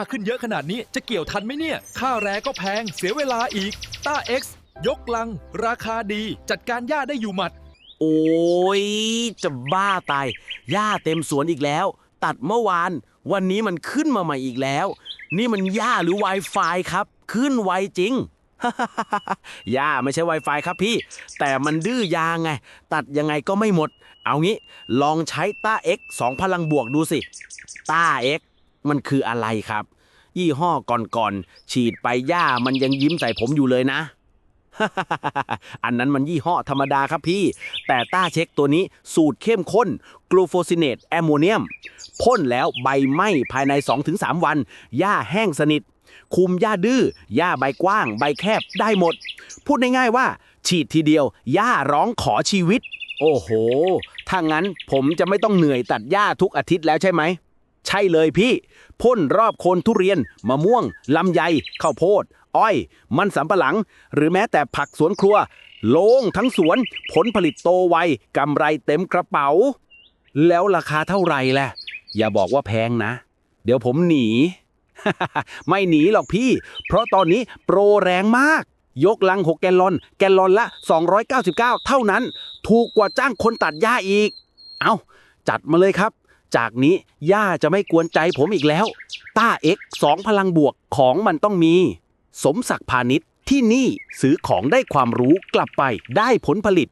าขึ้นเยอะขนาดนี้จะเกี่ยวทันไหมเนี่ย ค่าแรงก็แพงเสียเวลาอีก ต้า X ยกลัง ราคาดีจัดการหญ้าได้อยู่หมัด โอ้ย จะบ้าตาย หญ้าเต็มสวนอีกแล้ว ตัดเมื่อวาน วันนี้มันขึ้นมาใหม่อีกแล้ว นี่มันหญ้าหรือ Wi-Fi ครับ ขึ้นไวจริง หญ้าไม่ใช่ Wi-Fi ครับพี่ แต่มันดื้อยางไง ตัดยังไงก็ไม่หมด เอางี้ ลองใช้ต้า X 2พลังบวกดูสิ ต้า X มันคืออะไรครับ ยี่ห้อก่อนๆฉีดไปหญ้ามันยังยิ้มใส่ผมอยู่เลยนะ อันนั้นมันยี่ห้อธรรมดาครับพี่ แต่ต้าเช็คตัวนี้สูตรเข้มข้นกลูโฟซิเนตแอมโมเนียมพ่นแล้วใบไหม้ภายใน 2-3 วัน หญ้าแห้งสนิท คุมหญ้าดื้อหญ้าใบกว้าง ใบแคบได้หมด พูดง่ายๆว่า ฉีดทีเดียวหญ้าร้องขอชีวิต โอ้โห ถ้างั้นผมจะไม่ต้องเหนื่อยตัดหญ้าทุกอาทิตย์แล้วใช่ไหม ใช่เลยพี่ พ่นรอบโคนทุเรียน มะม่วง ลำไย ข้าวโพด อ้อย มันสำปะหลัง หรือแม้แต่ผักสวนครัว โล่งทั้งสวน ผลผลิตโตไวกำไรเต็มกระเป๋า แล้วราคาเท่าไหร่แหละอย่าบอกว่าแพงนะ เดี๋ยวผมหนี ไม่หนีหรอกพี่ เพราะตอนนี้โปรแรงมาก ยกลัง 6 แกลลอน แกลลอนละ 299 เท่านั้น ถูกกว่าจ้างคนตัดหญ้าอีก เอาจัดมาเลยครับ จากนี้ย่าจะไม่กวนใจผมอีกแล้ว ต้าเอ็กสองพลังบวกของมันต้องมี สมศักดิ์พาณิชย์ที่นี่ซื้อของได้ความรู้กลับไปได้ผลผลิต